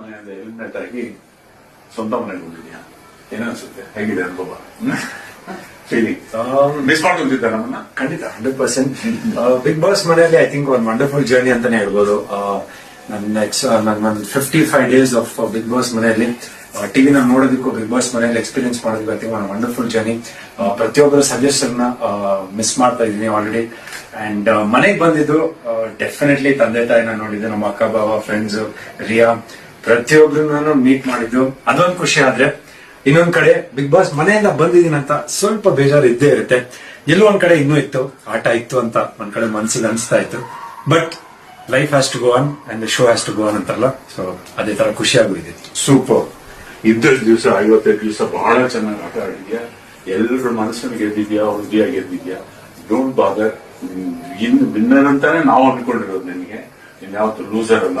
ಮನೆಯಿಂದ ಎಲಿಮಿನೇಟ್ ಆಗಿ ಸ್ವಂತ ಮನೆಗೆ ಬಂದಿದ್ಯಾ? ಏನನ್ಸುತ್ತೆ ಹೇಗಿದೆ ಅನುಭವ? ಫೀಲಿಂಗ್ ಮಿಸ್ ನಮ್ಮನ್ನ? ಖಂಡಿತ ಹಂಡ್ರೆಡ್ ಪರ್ಸೆಂಟ್ ಬಿಗ್ ಬಾಸ್ ಮನೆಯಲ್ಲಿ ಐ ಥಿಂಕ್ ಒಂದು ವಂಡರ್ಫುಲ್ ಜರ್ನಿ ಅಂತಾನೆ ಹೇಳ್ಬೋದು. ನನ್ನ ಎಕ್ಸ್ ನನ್ನ ಒಂದು fifty five days of Bigg Boss ಮನೆಯಲ್ಲಿ ಟಿವಿನ ನ ನೋಡೋದಕ್ಕೂ ಬಿಗ್ ಬಾಸ್ ಮನೆಯಲ್ಲಿ ಎಕ್ಸ್ಪೀರಿಯನ್ಸ್ ಮಾಡೋದಕ್ಕೂ ಐ ಥಿಂಕ್ ಒಂದು ವಂಡರ್ಫುಲ್ ಜರ್ನಿ ಪ್ರತಿಯೊಬ್ಬರ ಸಜೆಷನ್ನ ಮಿಸ್ ಮಾಡ್ತಾ ಇದ್ದೀನಿ ಆಲ್ರೆಡಿ ಅಂಡ್ ಮನೆಗೆ ಬಂದಿದ್ದು ಡೆಫಿನೆಟ್ಲಿ ತಂದೆ ತಾಯಿನ ನೋಡಿದ್ದೆ ನಮ್ಮ ಅಕ್ಕ ಬಾಬಾ ಫ್ರೆಂಡ್ಸ್ ರಿಯಾ. ಪ್ರತಿಯೊಬ್ಬರನ್ನು ಮೀಟ್ ಮಾಡಿದ್ದು. ಅದೊಂದು ಖುಷಿ ಆದ್ರೆ ಇನ್ನೊಂದ್ ಕಡೆ ಬಿಗ್ ಬಾಸ್ ಮನೆಯಿಂದ ಬಂದಿದ್ದೀನಿ ಅಂತ ಸ್ವಲ್ಪ ಬೇಜಾರು ಇದ್ದೇ ಇರುತ್ತೆ. ಎಲ್ಲೋ ಒಂದ್ ಕಡೆ ಇನ್ನೂ ಇತ್ತು, ಆಟ ಇತ್ತು ಅಂತ ಒಂದ್ ಕಡೆ ಮನ್ಸಿಗೆ ಅನ್ಸ್ತಾ ಇತ್ತು. But life has to go on and show has to go on ಅಂತಾರಲ್ಲ ಸೊ ಅದೇ ತರ ಖುಷಿ ಸೂಪರ್ ಇದ್ದಷ್ಟು ದಿವಸ, ಐವತ್ತೈದು ದಿವಸ ಬಹಳ ಚೆನ್ನಾಗಿ ಆಟ ಆಡಿದ್ಯಾ? ಎಲ್ಲರ ಮನಸ್ಸನ್ನು ಗೆದ್ದಿದ್ಯಾ? ಹೃದಯ ಗೆದ್ದಿದ್ಯಾ? ಡೋಂಟ್ ಬಾದರ್ ಇನ್ ವಿನ್ನರ್ ಅಂತಾನೆ ನಾವು ಅನ್ಕೊಂಡಿರೋದು ನಿನಗೆ ಇನ್ಯಾವತ್ತು ಲೂಸರ್ ಅಲ್ಲ.